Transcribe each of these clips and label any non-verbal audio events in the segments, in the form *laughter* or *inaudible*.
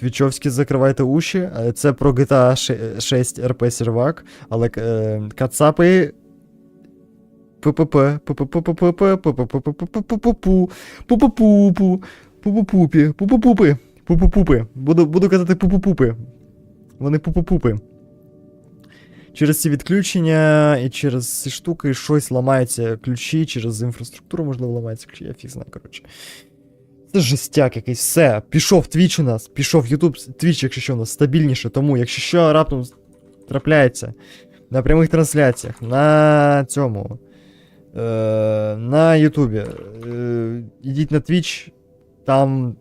Твічовські закривайте уші. Е, Це про GTA 6 RP сервак, але е, кацапи. Пупупупі, Пупупупи, Пупупупи. Буду, буду казати Пупупупи. Вони Пупупупи. Через ці відключення і через ці штуки щось ламається ключі, через інфраструктуру, можливо, ламається ключі, я фіг знаю, коротше. Це жестяк якийсь, все. Пішов твіч у нас, пішов Ютуб, твіч, якщо що у нас стабільніше, тому якщо що раптом трапляється на прямих трансляціях, на цьому. Е, на Ютубі. Е, ідіть на Твіч, там,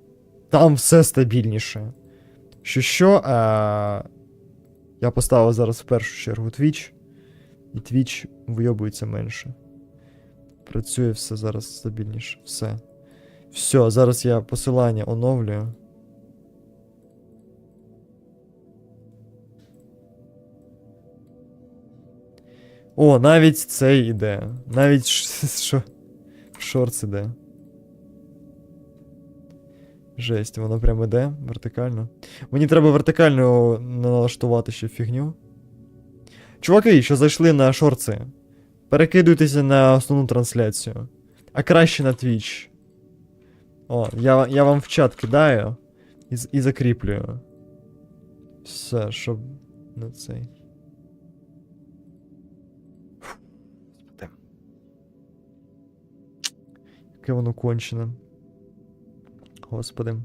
там все стабільніше. Що що, е, я поставив зараз в першу чергу Twitch, і Twitch вийобується менше. Працює все зараз стабільніше. Все. Все, зараз я посилання оновлюю. О, навіть цей іде. Навіть що. *laughs* Іде. Жесть, воно прям іде вертикально. Мені треба вертикально налаштувати ще фігню. Чуваки, що зайшли на шорти, перекидуйтеся на основну трансляцію. А краще на Twitch. О, я, я вам в чат кидаю і, і закріплюю. Все, щоб на цей. Яке воно кончене. Господи.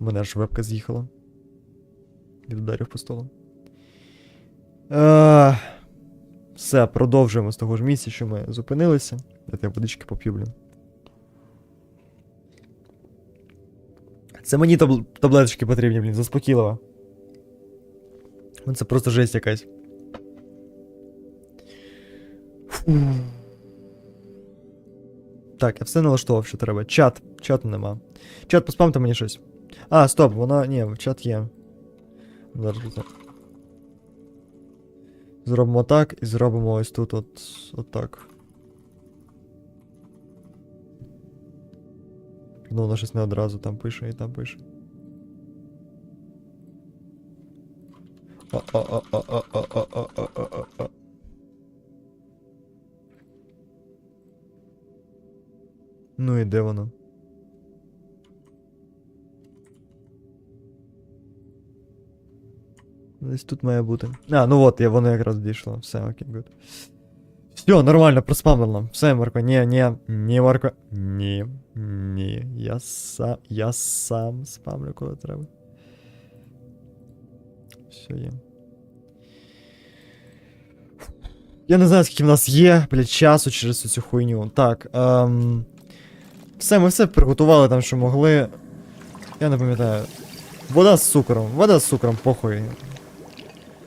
У мене аж вебка з'їхала. Від ударів по столу. Е, Все, продовжуємо з того ж місця, що ми зупинилися. Дайте я водички поп'ю, блін. Це мені табл- таблеточки потрібні, блін, заспокійливо. Це просто жесть якась. Фу. Так, я все налаштував, що треба. Чат. Чату нема. Чат, поспамте мені щось. А, стоп, воно. Ні, чат є. Зараз. Зробимо так і зробимо ось тут от, от так. Ну, воно щось не одразу там пише і там пише. Ну і де воно? Десь тут має бути. А, ну от, я, воно якраз дійшло. Все, окей, гуд. Все, нормально, проспамлено. Все, Марко, ні, ні, ні, Марко. Ні, ні. Я сам. Я сам спамлю, коли треба. Все є. Я не знаю, скільки в нас є, блядь, часу через цю хуйню. Так, ем... Все, ми все приготували там, що могли. Я не пам'ятаю. Вода з цукром. Вода з цукром, похуй.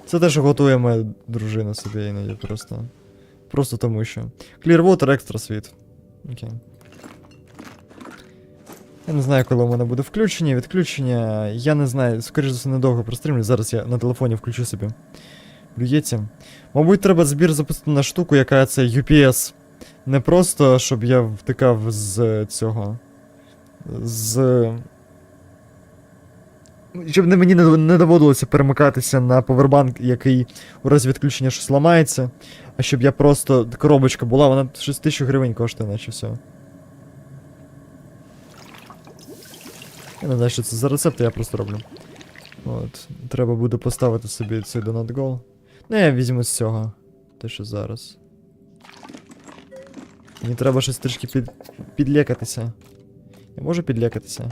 Це те, що готує моя дружина собі іноді просто. Просто тому що. Clearwater Extra Sweet. Окей. Я не знаю, коли у мене буде включення, відключення. Я не знаю, скоріш за все, недовго прострімлю. Зараз я на телефоні включу собі. Блюється. Мабуть, треба збір запустити на штуку, яка це UPS. Не просто, щоб я втикав з цього. З. Щоб мені не, доводилося перемикатися на повербанк, який у разі відключення щось ламається. А щоб я просто. Коробочка була, вона щось 1000 гривень коштує, наче все. Я не знаю, що це за рецепт, я просто роблю. От. Треба буде поставити собі цей Donut Goal. Ну, я візьму з цього. Те, що зараз. Мені треба щось трішки під... підлякатися. Я можу підлякатися?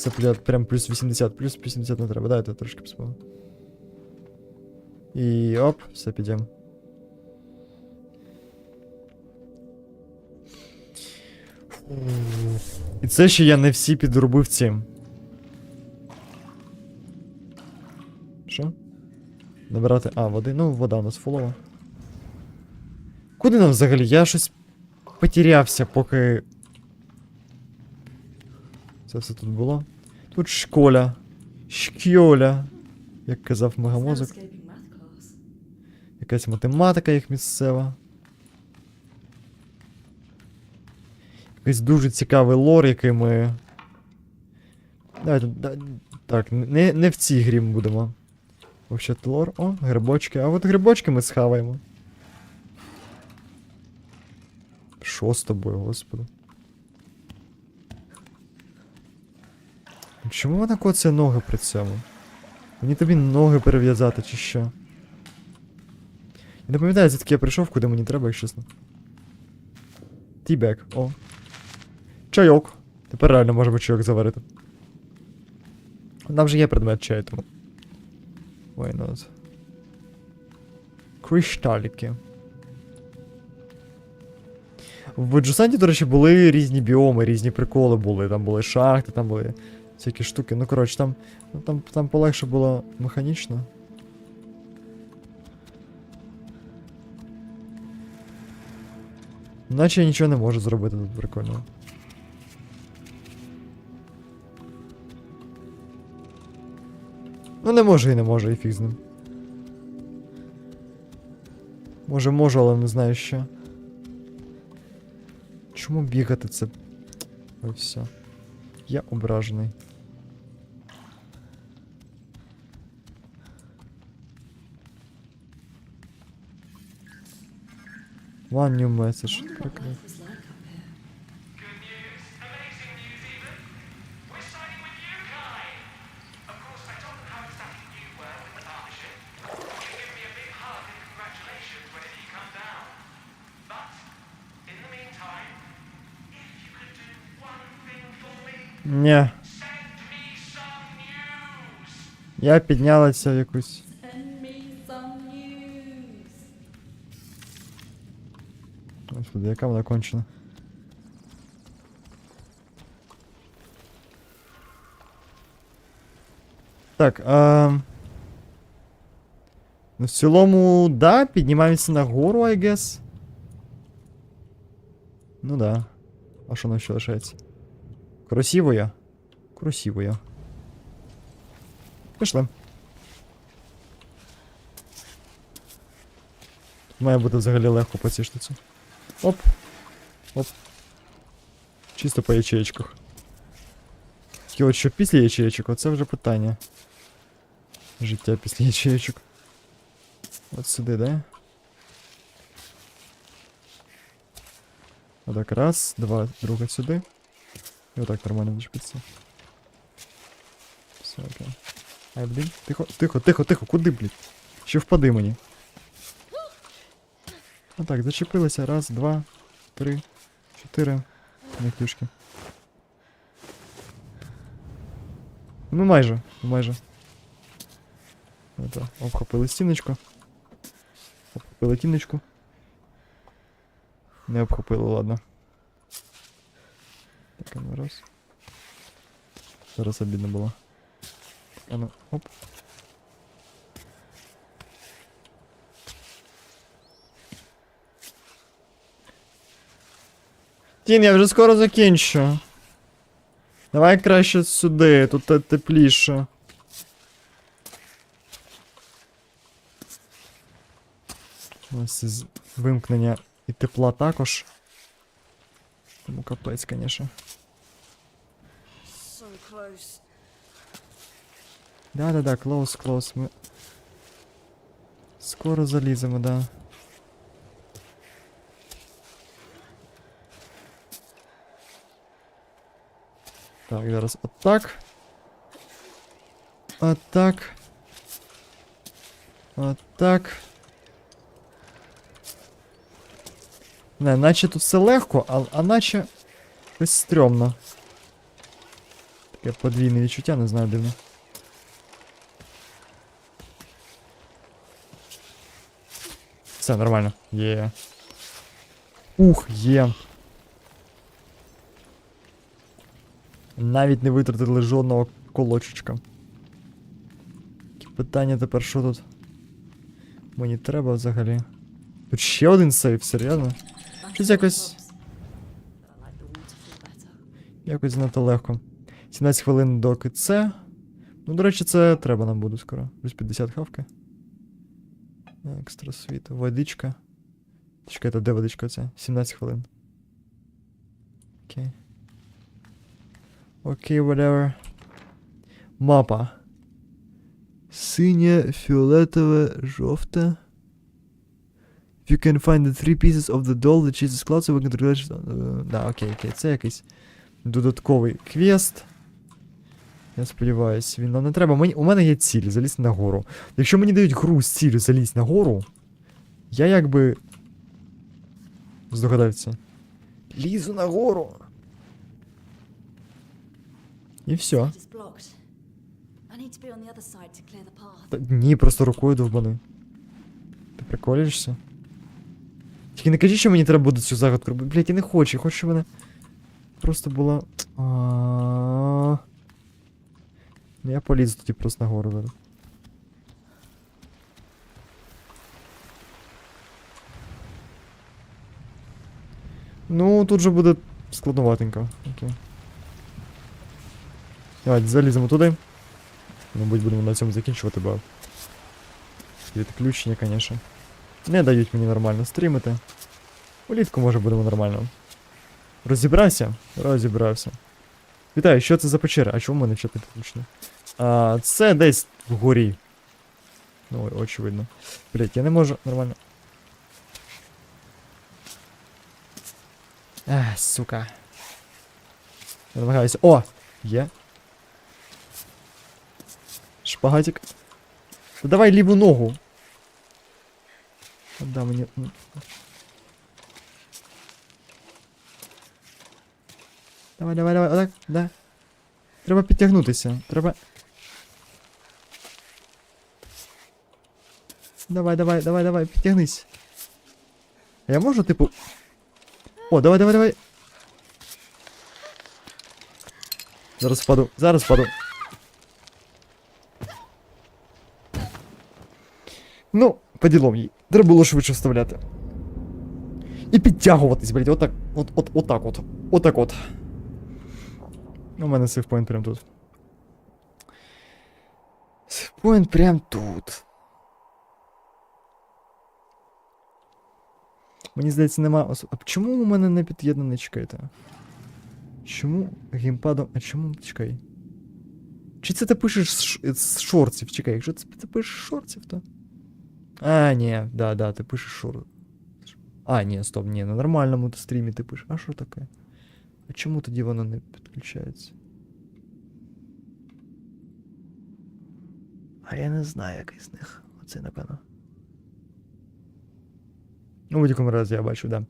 Це прям плюс 80, плюс 80 не треба, дайте трошки поспав. І оп, все підемо. І це ще я не всі підробив цим. Що? Набирати. А, води. Ну, вода у нас фулова. Куди нам взагалі? Я щось потерявся, поки. Це все тут було. Тут школя. Шкьоля. Як казав мегамозок. Якась математика їх місцева. Якийсь дуже цікавий лор, який ми. Давайте. да- Так, не, не в цій грі ми будемо. Вивчати лор. О, грибочки. А от грибочки ми схаваємо. Що з тобою, господи? Чому вона коцає ноги при цьому? Мені тобі ноги перев'язати чи що? Я не пам'ятаю, звідки я прийшов, куди мені треба, якщо чесно. Тібек, о. Чайок. Тепер реально можемо чайок заварити. Там вже є предмет чаю, тому. Why not? Кришталіки. В Джусанті, до речі, були різні біоми, різні приколи були. Там були шахти, там були всякі штуки. Ну, коротше, там, ну, там, там полегше було механічно. Наче я нічого не можу зробити тут прикольно. Ну не можу і не можу, і фіг з ним. Може можу, але не знаю що. Чому бігати це? Ой, все. Я ображений. Ні. send me some news. Я піднялася в якусь. Господи, яка вона кончена. Так, а... Ну, в цілому, да, піднімаємося нагору, I guess. Ну да. А що нам ще лишається? Красивая? Красивая. Пішли. Має бути взагалі легко по цій. Оп. Оп. Чисто по ячеечках. Тільки от що після ячеечок, оце вже питання. Життя після ячеечок. От сюди, да? Отак, раз, два, друге сюди. І отак нормально зачепиться. Все, окей. Ай, блін. Тихо, тихо, тихо, тихо, куди, блін? Ще впади мені. Отак, зачепилися. Раз, два, три, чотири. М'якюшки. Ну майже, майже. Это, обхопили стіночку. Обхопили тіночку. Не обхопили, ладно. Так, а ну раз. Зараз обідно було. А ну, оп. Тін, я вже скоро закінчу. Давай краще сюди, тут те- тепліше. Ось з вимкнення і тепла також. Тому капець, звісно. Да-да-да, close. Ми... Скоро заліземо, да. Так, зараз отак. Отак. Отак. Не, наче тут все легко, а, а наче щось стрьомно. Таке подвійне відчуття, не знаю, дивно. Все, нормально. Є. Ух, є. Навіть не витратили жодного колочечка. Питання тепер, що тут? Мені треба взагалі. Тут ще один сейф, серйозно? Щось якось. Якось занадто легко. 17 хвилин доки це. Ну, до речі, це треба нам буде скоро. Плюс 50 хавки. Екстра світ. Водичка. Чекайте, де водичка ця? 17 хвилин. Окей. Окей, whatever. Мапа. Синє, фіолетове, жовте. If you can find the three pieces of the doll that chases clouds, so we can relate... Uh, да, окей, окей, це якийсь додатковий квест. Я сподіваюся, він нам не треба. Мені, у мене є ціль залізти на гору. Якщо мені дають гру з ціллю залізти на гору, я якби. Здогадався. Лізу на гору. The path. Та ні, просто рукою довбани. Ти приколюєшся? Тільки не кажи, що мені треба буде цю загадку робити. Блять, я не хочу, я хочу, щоб вона просто була. А. Ну, Я полізу тоді просто нагору зараз. Ну, тут же буде складноватенько. Окей. Давайте заліземо туди. Мабуть, будемо на цьому закінчувати, бо відключення, звісно. Не дають мені нормально стрімити. Улітку може будемо нормально. Розібрався? Розібрався. Вітаю, що це за печера? А чому в мене не підключено? А, це десь вгорі. Ну, очевидно. Блять, я не можу нормально. Ах, сука. Я намагаюся. О! Є. Шпагатик. Та давай ліву ногу. От Да, мені. м. Давай, давай, давай, отак, да. Треба підтягнутися. Треба. Давай, давай, давай, давай, підтягнись. А я можу, типу. О, давай, давай, давай. Зараз впаду, зараз впаду. Ну, по ділом їй. Треба було швидше вставляти. І підтягуватись, блядь, отак. От, от, отак от. Отак от. У мене сейфпоінт прям тут. Сейфпоінт прям тут. Мені здається, нема ос... А чому у мене не під'єднаний, чекайте? Чому геймпадом. А чому. Чекай. Чи це ти пишеш з, ш- з шортів? Чекай, якщо це ти пишеш з шортів, то. А, ні, да, да, ти пишеш шорт. А, ні, стоп, ні, на нормальному стрімі ти пишеш. А що таке? А чому тоді воно не підключається? А я не знаю, який з них. Оце, напевно. Ну, в будь-якому разі я бачу, да.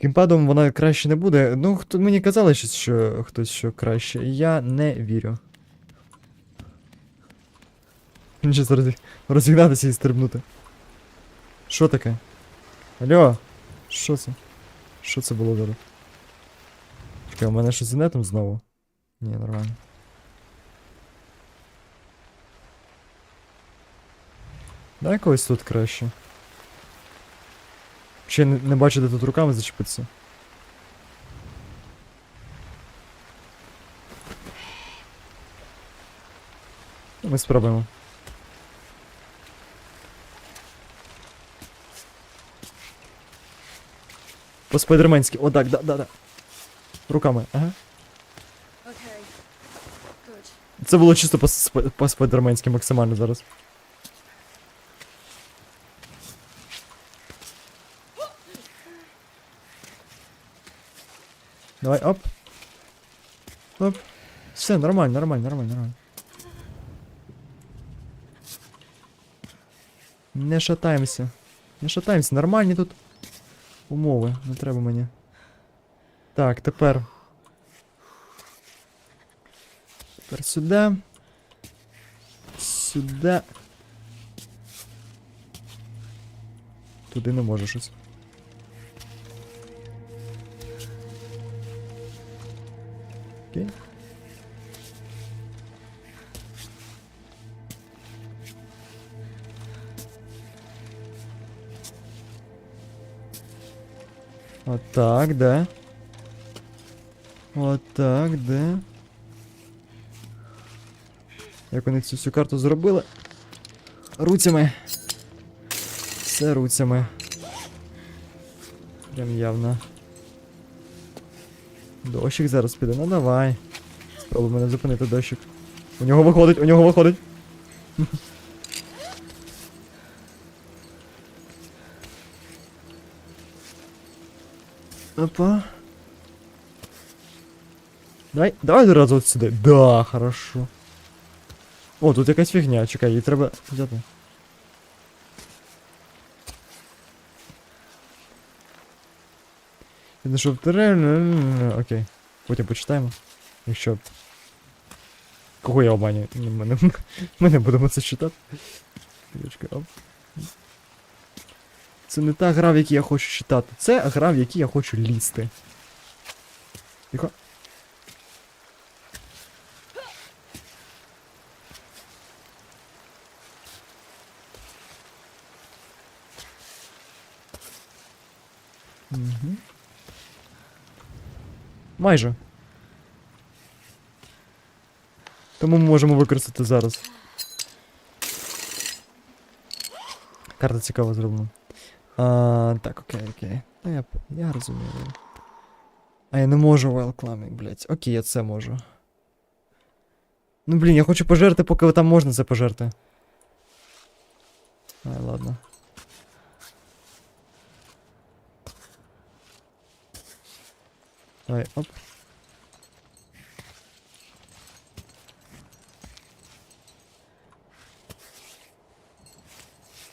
Кімпадом вона краще не буде. Ну, хто мені казали, що, хтось що краще. Я не вірю. Він розі... розігнатися і стрибнути. Що таке? Алло? Що це? Що це було зараз? Чекай, у мене щось з інетом знову? Ні, нормально. Дай когось тут краще. Ще не, не бачу, де тут руками зачепитися. Ми спробуємо. По спайдерменськи. О, так, да, да, да. Руками, ага. Це було чисто по, спа- по спайдерменськи максимально зараз. Давай, оп. Оп. Все, нормально, нормально, нормально, нормально. Не шатаємося. Не шатаємося, нормальні тут умови, не треба мені. Так, тепер. Тепер сюди. Сюди. Туди не може щось. Окей. Отак, да. Отак, да. Як вони цю всю карту зробили? Руцями. Все руцями. Прям явно. Дощик зараз піде, ну давай. Спробуй мене зупинити дощик. У нього виходить, у нього виходить. Опа. Давай, давай одразу от сюди. Да, хорошо. О, тут якась фігня, чекай, її треба взяти. Я знайшов терен. Окей. Потім почитаємо. Якщо. Кого я обманюю? Ні, Ми не, ми не *laughs* будемо це читати. Дівчатка, оп. Це не та гра, в якій я хочу читати. Це гра, в якій я хочу лізти. Тихо. Угу. Майже. Тому ми можемо використати зараз. Карта цікаво зроблена. А, так, окей, окей. Ну, я, я розумію. А я не можу Wild Climbing, блядь. Окей, я це можу. Ну блін, я хочу пожерти, поки там можна це пожерти. Ай, ладно. Давай, оп.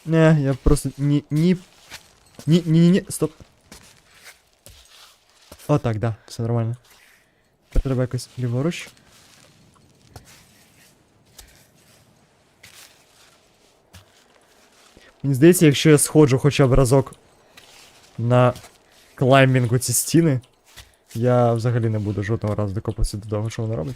Не, я просто ні, ні. Ні, стоп. О, так, да, все нормально. Тепер треба якось ліворуч. Мені здається, якщо я сходжу хоча б разок на клаймінгу ці стіни, я взагалі не буду жодного разу докопатися до того, що вона робить.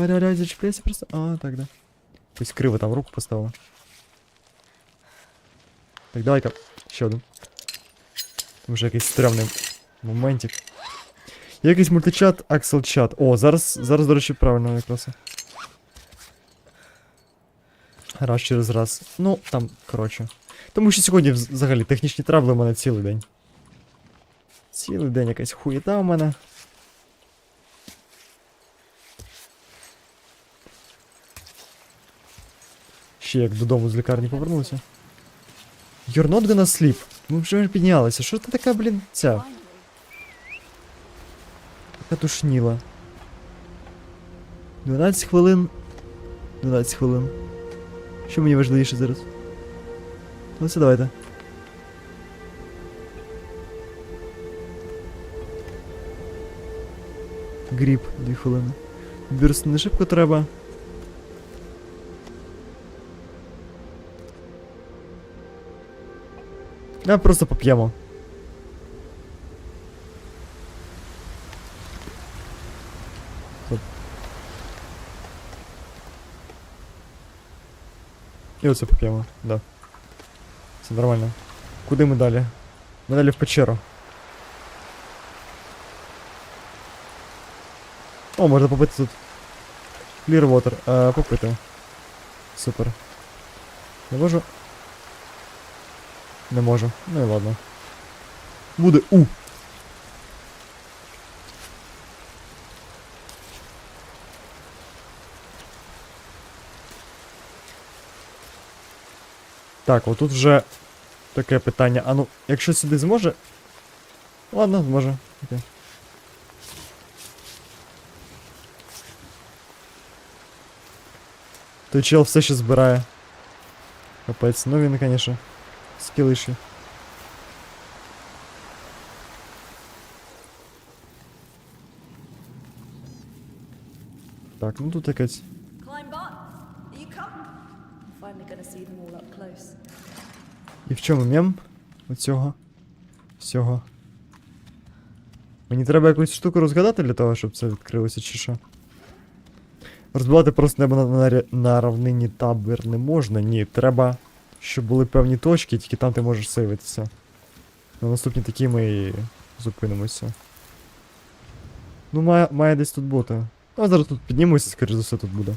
Давай, давай, давай, зачепляйся просто. А, так, да. Ось криво там руку поставила. Так, давай-ка. Ще один. Там вже якийсь стрьомний моментик. Є якийсь мультичат, Аксел чат. О, зараз, зараз, до правильно якраз. Раз через раз. Ну, там, коротше. Тому що сьогодні взагалі технічні трабли у мене цілий день. Цілий день якась хуєта у мене. Ще як додому з лікарні повернувся. You're not gonna sleep. Ми вже піднялися. Що ти така, блін, ця? Така тушніла. 12 хвилин. 12 хвилин. Що мені важливіше зараз? Ну це давайте. Гріб, 2 хвилини. Бірс не шибко треба. А просто поп'ємо. І оце поп'ємо, да. Все нормально. Куди ми далі? Ми далі в печеру. О, можна попити тут. Clear water. А, попити. Супер. Не можу. Не можу. Ну і ладно. Буде у. Так, отут вже таке питання. А ну, якщо сюди зможе. Ладно, зможе. Окей. Той чел все ще збирає. Капець, ну він, конечно, Скілиші. Так, ну тут якась. І в чому мем? Оцього. Всього. Мені треба якусь штуку розгадати для того, щоб це відкрилося, чи що? Розбивати просто небо на, на, на равнині табір не можна. Ні, треба, щоб були певні точки, тільки там ти можеш сейвитися. На наступні такі ми і зупинимося. Ну, має, має десь тут бути. А зараз тут піднімуся, скоріш за все тут буде.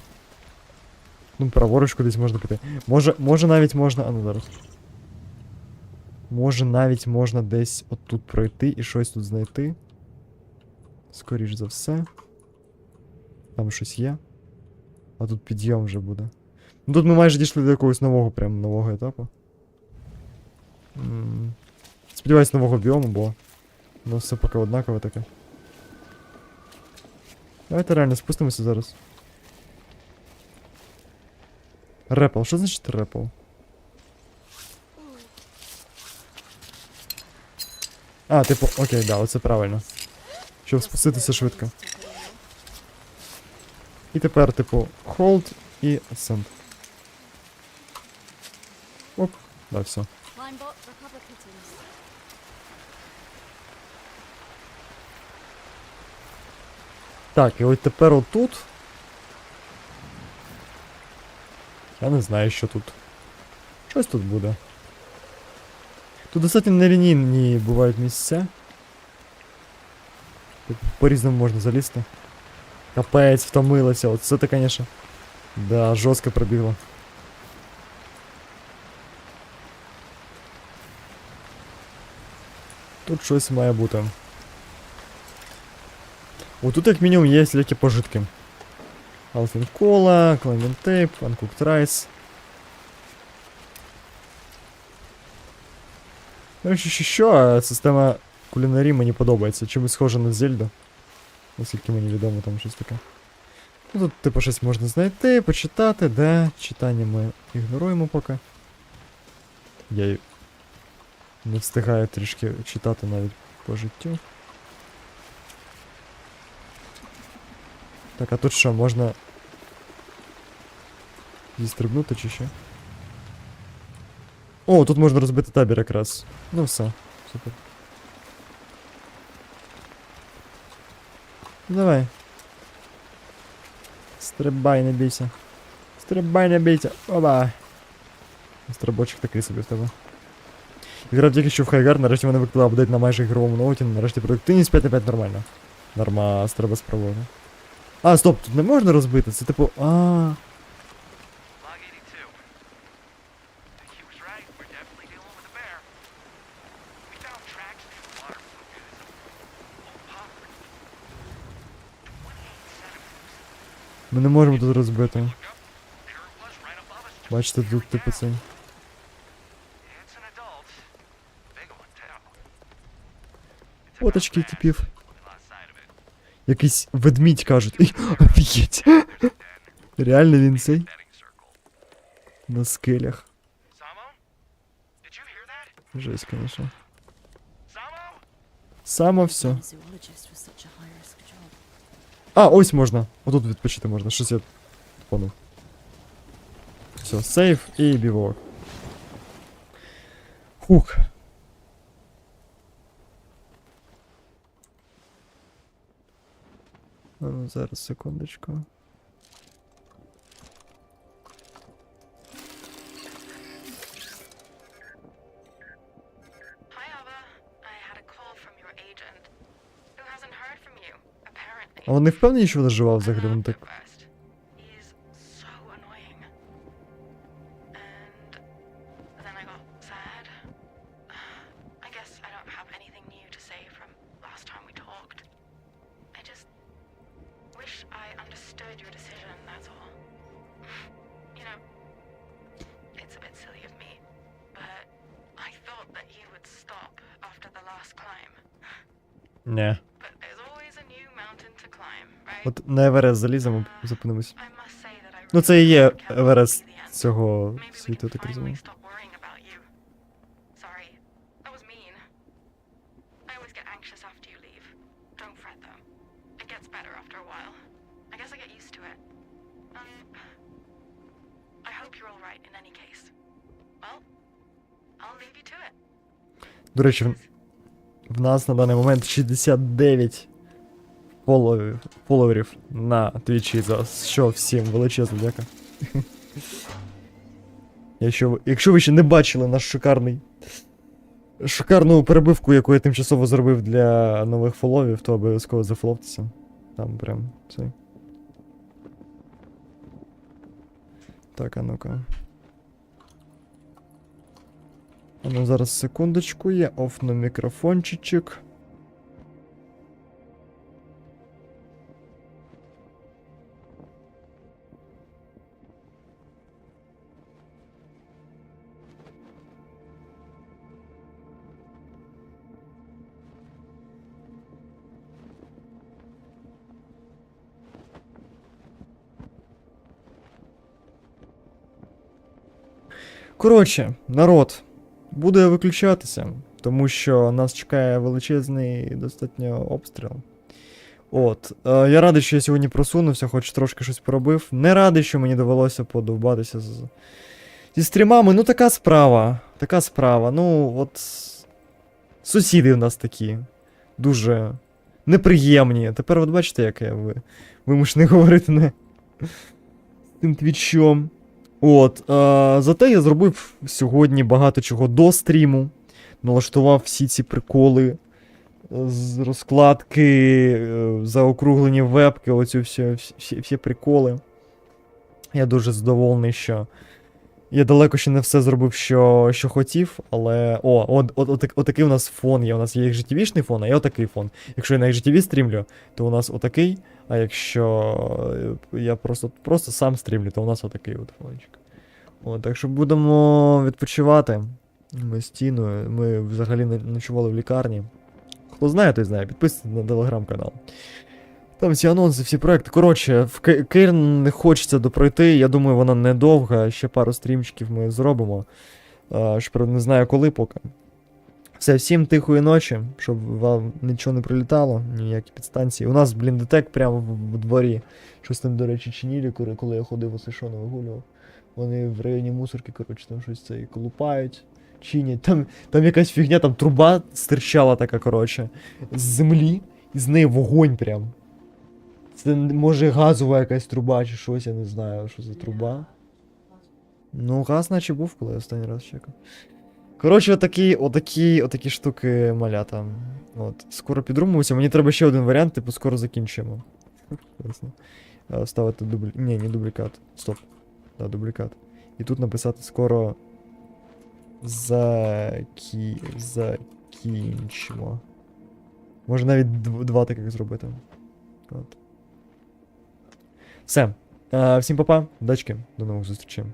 Ну, праворуч кудись можна піти. Може, може навіть можна. А ну зараз. Може навіть можна десь отут пройти і щось тут знайти. Скоріш за все. Там щось є. А тут підйом вже буде. Ну тут ми майже дійшли до якогось нового, прям нового етапу. Сподіваюсь, нового біому, бо ну все поки однакове таке. Давайте реально спустимося зараз. Репл, що значить репл? А, типу, окей, да, оце правильно. Щоб спуститися швидко. І тепер, типу, hold і ascend. Оп, да, все. Так, і от тепер отут. Я не знаю, що тут. Щось тут буде. Тут достатньо нелінійні бувають місця. Тут по-різному можна залізти. Капець, втомилася. От це конечно. Да, жорстко пробігло. Тут щось має бути. От тут як мінімум є всілякі пожитки. Алфін кола, Клаймін тейп, Uncooked Rice. Ну, що, що, що, а система кулінарії мені подобається. Чимось схожа на Зельду. Наскільки мені відомо, там щось таке. Ну тут, типу, щось можна знайти, почитати, де. Читання ми ігноруємо поки. Я й не встигаю трішки читати навіть по життю. Так, а тут що, можна. Зістрибнути чи що? О, тут можна розбити табір якраз. Ну все, супер. Давай. Стрибай, не бійся. Стрибай, не бійся. Оба. Стрибочок такий собі в тебе. Грав тільки що в Хайгар, нарешті мене викликав апдейт на майже ігровому ноуті, нарешті продуктивність 5 на 5 нормально. Нормас, треба спробувати. А, стоп, тут не можна розбити, це типу. А. Log 82. He was right. We're definitely dealing with Фоточки that. типів. We lost sight of it. Якийсь ведмідь кажуть. Ой, Офігеть. Реально він цей Betting circle. на скелях. Samo? Did you hear that? Жесть, конечно. Samo? Само все. A zoologist was such a high risk job. А, ось можна. Отут відпочити можна. Щось я понял. Все, сейф і бівок. Хух. You, секундочку. А вони впевнені, що вона жива взагалі? вона так. Right? От на Еверест заліземо, зупинимось. Ну це і є Еверест цього світу, так розумію. Um. До речі, в, нас на даний момент 69 фоловерів, фоловерів на твічі, за що всім величезна дяка. *laughs* Якщо, якщо ви ще не бачили наш шикарний. Шикарну перебивку, яку я тимчасово зробив для нових фоловів, то обов'язково зафоловтеся. Там прям цей. Так, а ну-ка. А ну зараз секундочку, я офну мікрофончичок. Коротше, народ, буде виключатися, тому що нас чекає величезний достатньо обстріл. От, е, я радий, що я сьогодні просунувся, хоч трошки щось поробив. Не радий, що мені довелося подовбатися з, зі стрімами. Ну, така справа. Така справа. Ну, от. Сусіди в нас такі. Дуже неприємні. Тепер от бачите, як я ви, вимушений *laughs* говорити не тим твічом. От, е, зате я зробив сьогодні багато чого до стріму. Налаштував всі ці приколи розкладки, е, заокруглені вебки, оцю всі, всі, всі приколи. Я дуже задоволений, що я далеко ще не все зробив, що, що хотів, але. О, от, от, от, отакий у нас фон є. У нас є XGTV-шний фон, а є отакий фон. Якщо я на XGTV стрімлю, то у нас отакий. А якщо е, я просто, просто сам стрімлю, то у нас отакий от фончик. От, так що будемо відпочивати. Ми з Тіною, ми взагалі ночували в лікарні. Хто знає, той знає, підписуйтесь на телеграм-канал. Там всі анонси, всі проекти. Коротше, в Ке- Кейрн не хочеться допройти. Я думаю, вона недовга. Ще пару стрімчиків ми зробимо. Щоправда, не знаю коли поки. Все, всім тихої ночі, щоб вам нічого не прилітало, ніякі підстанції. У нас, блін, детек прямо в, в дворі. Щось там, до речі, чинілі, коли, коли я ходив усе що не вигулював. Вони в районі мусорки, коротше, там щось це і колупають, чинять. Там, там якась фігня, там труба стирчала така, коротше, з землі, і з неї вогонь прям. Це може газова якась труба чи щось, я не знаю, що за труба. Ну, газ наче був, коли я останній раз чекав. Коротше, отакі, отакі, отакі штуки малята. От. Скоро підрумуюся. Мені треба ще один варіант, типу, скоро закінчимо. Ясно. Е, дубль. Ні, не дублікат. Стоп. Да, дублікат. І тут написати скоро. Закі... Закінчимо. Може навіть дв- два таких зробити. От. Все. Е, всім па-па, дачки, до нових зустрічей.